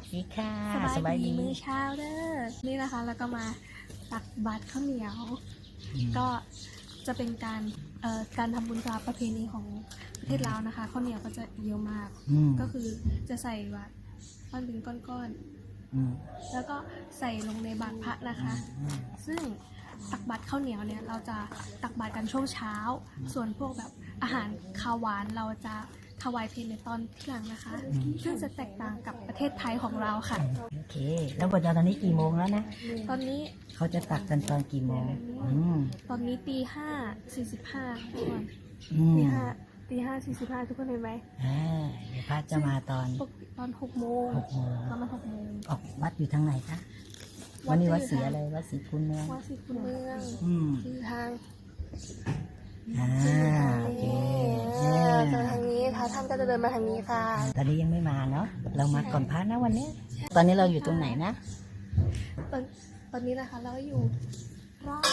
วัสดีค่ะสบายดีมื้อเช้าเด้อนี่นะคะแล้วก็มาตักบาตรข้าวเหนียว ก็จะเป็นการเอ่อการทำบุญตามประเพณีของประเทศลาวนะคะข้าวเหนียวก็จะเยอะมากอืมก็คือจะใส่บาตรก้อนเป็นก้อนอืมๆแล้วก็ใส่ลงในบาตรพระนะคะอืมซึ่งตักบาตรข้าวเหนียวเนี่ยเราจะตักบาตรกันช่วงเช้า ส่วนพวกแบบอาหารคาวหวานเราจะ ถวายเพลในตอนเที่ยงนะคะ ซึ่งจะแตกต่างกับประเทศไทยของเราค่ะ โอเค แล้วปัจจุบันตอนนี้กี่โมงแล้วนะ ตอนนี้เขาจะตักกันตอนกี่โมงอืมตอนนี้ตีห้าสี่สิบห้าทุกคนอืมตีห้าตีห้าสี่สิบห้าทุกคนเห็นไหมอ่าเดี๋ยวพระจะมาตอนปกติตอนหกโมงหกโมงประมาณหกโมงออกวัดอยู่ทางไหนคะวันนี้วัดศรีอะไรวัดศรีคุณเมืองวัดศรีคุณเมืองอืมคือทาง อ่าโอเคเออเดินทางนี้พระท่านก็จะเดินมาทางนี้ค่ะ ตอนนี้ยังไม่มาเนาะเรามาก่อนพระนะวันนี้ ตอนนี้เราอยู่ตรงไหนนะ ตอนตอนนี้นะคะเราก็อยู่ร้าน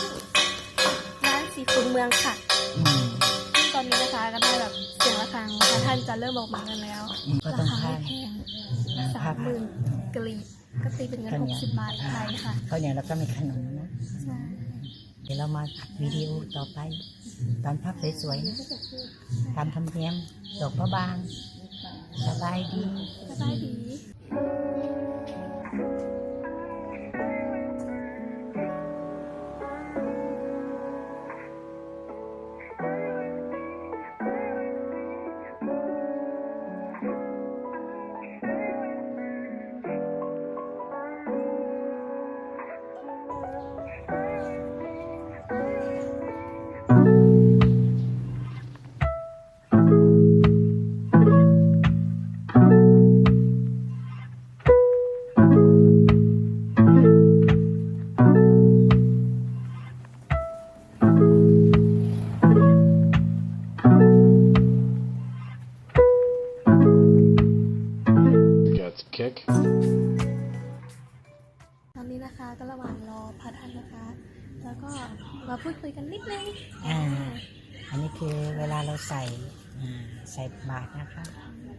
ร้านสีคุณเมืองค่ะอืมซึ่งตอนนี้นะคะก็ได้แบบเสียงระฆังพระท่านจะเริ่มออกมากันแล้วอืมก็ราต้องคาข้าไม่มแพงสามหมื่นกรีบก็ตีเป็นเงินหกสิบบาทไทยค่ะข้าวเหนียวแล้วก็มีขนมนะ ใช่ เดี๋ยวเรามาอัดวิดีโอต่อไป ตอนพักสวยๆนะตามธรรมเนียมดอกพระบางสบายดี สบายดี kick. ตอนนี้นะคะก็ระหว่างรอพระท่านนะคะ แล้วก็มาพูดคุยกันนิดนึงอ่าอันนี้คือเวลาเราใส่อ่าใส่บาตรนะคะ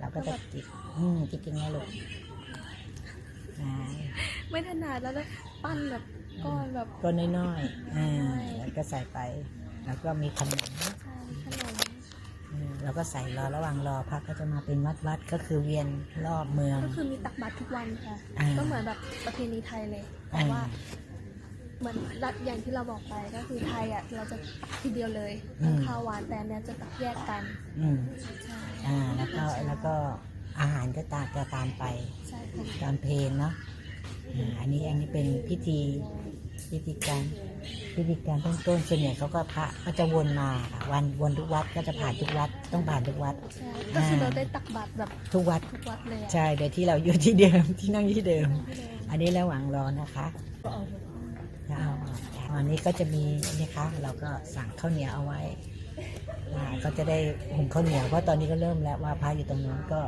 เราก็จะติดอืมติดยังไงลูกอ่าไม่ถนัดแล้วนะปั้นแบบก้อนแบบ ก็น้อยๆอ่าแล้วก็ใส่ไป แล้วก็มีขนมใช่ขนม อืมเราก็ใส่รอระหว่างรอพระก็จะมาเป็นวัดวัดๆก็คือเวียนรอบเมือง ก็คือมีตักบาตรทุกวันค่ะอ่าก็เหมือนแบบประเพณีไทยเลยแต่อ่าว่า เหมือนรัฐอย่างที่เราบอกไปก็คือไทยอะเราจะตักทีเดียวเลยอืมข้าวหวานแต่อันเนี้ยจะตักแยกกันอืมใช่อ่า แล้วก็แล้วก็อาหารก็ตามจะตามไป ใช่ค่ะตามเพลงเนาะอ่าอันนี้อันนี้เป็นพิธีพิธีการ พิธีการต้นต้นๆส่วนใหญ่เขาก็พระก็จะวนมาค่ะวันวนทุกวัดก็จะผ่านทุกวัดต้องผ่านทุกวัด ใช่ก็คือเราได้ตักบาตรแบบทุกวัดทุกวัดเลยอะใช่โดยที่เราอยู่ที่เดิมที่นั่งที่เดิมที่เดิมอันนี้ระหว่างรอนะคะแล้วเอาอันนี้ก็จะมีนี่คะเราก็สั่งข้าวเหนียวเอาไว้อ่าก็จะได้หุงข้าวเหนียวเพราะตอนนี้ก็เริ่มแล้วว่าพระอยู่ตรงนู้นก็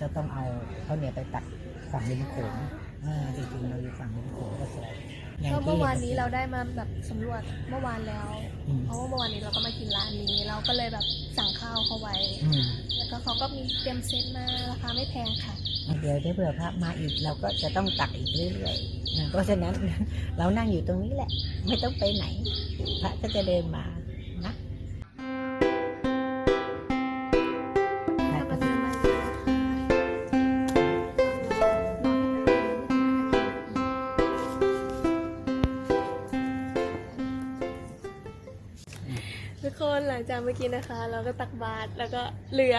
จะต้องเอาข้าวเหนียวไปตักฝั่งริมโขงอ่าจริงๆเราอยู่ฝั่งริมโขงก็สวยย่าง ก็ที่เมื่อวานนี้เราได้มาแบบสำรวจเมื่อวานแล้วอืมเพราะว่าเมื่อวานนี้เราก็มากินร้านนี้ เราก็เลยแบบสั่งข้าวเขาไว้อืมแล้วก็เขาก็มีเตรียมเซตมาราคาไม่แพงค่ะ เดี๋ยวถ้าเผื่อพระมาอีกเราก็จะต้องตักอีกเรื่อยๆนะเพราะฉะนั้นเรานั่งอยู่ตรงนี้แหละ ไม่ต้องไปไหน พระก็จะเดินมานะถ้า หลังจากเมื่อกี้นะคะ เราก็ตักบาตรแล้วก็เหลือ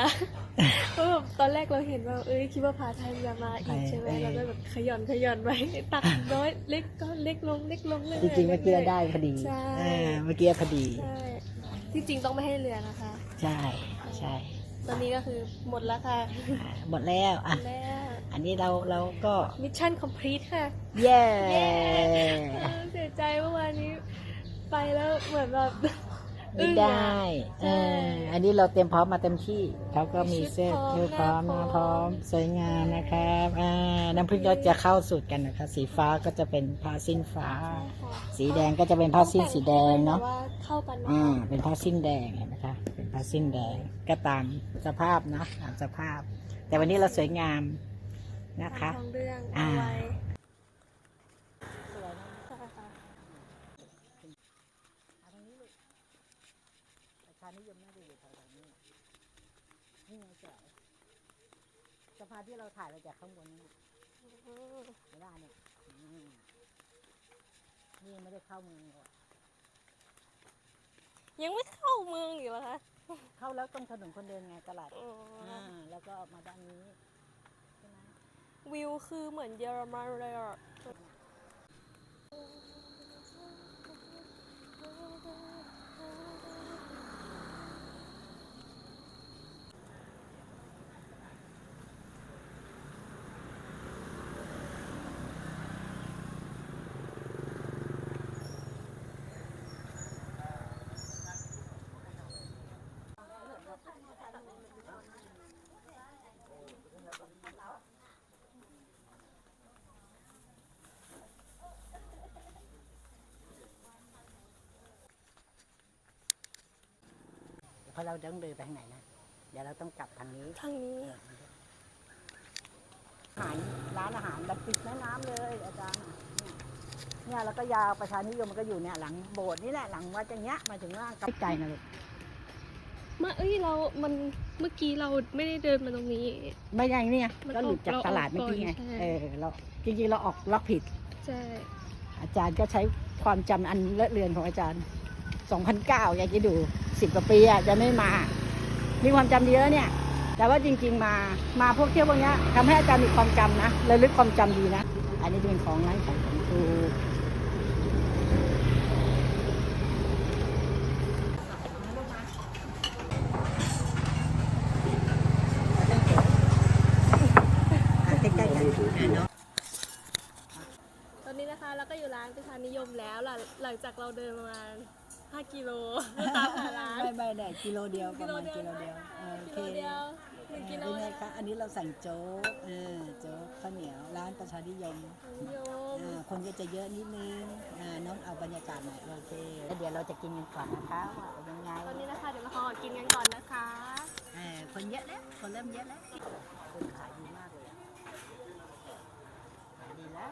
เพราะแบบตอนแรกเราเห็นว่าเอ้ยคิดว่าพาไทยจะมาอีกใช่ไหมไปเราก็แบบขย่อนขย่อนไปตักน้อยเล็กก็เล็กลงเล็กลงเลยจริงๆเมื่อกี้ได้พอดีใช่เออเมื่อกี้พอดีใช่ที่จริงต้องไม่ให้เหลือนะคะ ใช่ใช่ตอนนี้ก็คือหมดแล้วค่ะอ่าหมดแล้วอะแล้วอันนี้เราเราก็มิชชั่นคอมพลีทค่ะ เย้เย้เออเสียใจเมื่อวานนี้ ไปแล้วเหมือนแบบ ไม่ได้ใช่เออ อันนี้เราเตรียมพร้อมมาเต็มที่เขาก็มีเสื้อชุชุดดพพร้ร้ออมมหน้านะพพร้ร้ออมมสวยงามนะครับ อ่า น้ำพึ่งก็จะเข้าสุดกันนะคะ สีฟ้าก็จะเป็นผ้าสิ้นฟ้า สีแดงก็จะเป็นผ้าสิ้นสีแดงเนาะแต่ว่าเข้ากันอ่า เป็นผ้าสิ้นแดงเห็นไหมคะ เป็นผ้าสิ้นแดง ก็ตามสภาพนะตามสภาพ แต่วันนี้เราสวยงามนะคะทองเรื่องอ่า เอาไว้ สวยนะ ใช่ค่ะ เอาตรงนี้ลูกประชานิยมน่าจะอยู่แถวๆนี้นี่ไงสวยสะพานที่เราถ่ายเราจากข้างบนนี่ลูกอืมไม่ได้เนี่ยอืมนี่ยังไม่ได้เข้าเมืองเลยยังไม่เข้าเมืองอยู่เหรอคะเข้าแล้วตรงถนนคนเดินไงตลาดอ๋อออ่าแล้วก็ออกมาด้านนี้ใช่ไหมวิวคือเหมือนเยอรมันเลยอะ เพราะเราต้องเดินไปทางไหนนะ เดี๋ยวเราต้องกลับทางนี้ทางนี้อาหารร้านอาหารแบบติดแม่น้ำเลยอาจารย์เนี่ยเนี่ยแล้วก็ยาวประชานิยมมันก็อยู่เนี่ยหลังโบสถ์นี่แหละหลังวัดอย่างเงี้ยมาถึงว่ากับใจนะลูกมาเอ้ยเรา มัน เมื่อกี้เราไม่ได้เดินมาตรงนี้ ไม่ใช่เนี่ยมันก็หลุดจากออกตลาดเมื่อกี้ไงเราออกก่อนใช่เออเราจริงๆเราออกล็อกผิด ใช่ อาจารย์ก็ใช้ความจำอันเลอะเลือนของอาจารย์ 2009อยากจะดู10กว่าปีอะจะไม่มา มีความจำดีแล้วเนี่ย แต่ว่าจริง ๆ มามาพวกเที่ยวพวกเนี้ยทำให้อาจารย์มีความจำนะระลึกความจำดีนะ อันนี้จะเป็นของร้านของของครูใกล้ๆกันเนาะตอนนี้นะคะเราก็อยู่ร้านประชานิยมแล้วหลังหลังจากเราเดินประมาณ 5กิโลตามหาร้าน ไม่ไม่ได้กิโลเดียวประมาณกิกิโลโลเดีเดียยววเออโอเคกิโลเดียวหนึ่งกิโล เป็นไงคะอันนี้เราสั่งโจ๊กเออโจ๊กข้าวเหนียวร้านประชานิยมนิยมอ่าคนก็จะเยอะนิดนึงอ่าน้องเอาบรรยากาศหน่อยโอเคแล้วเดี๋ยวเราจะกินกันก่อนนะคะว่าเป็นยังไงตอนนี้นะคะเดี๋ยวมาขอกินกันก่อนนะคะเออคนเยอะแล้วคนเริ่มเยอะแล้วคนขายดีมากเลยอะขายดีแล้ว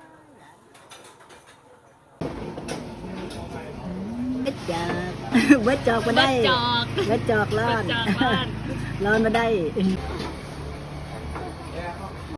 เบ็ด จอกเบ็ดจอกมาได้จอกเบ็ดจอกรอดจอกบ้านร้อนมาได้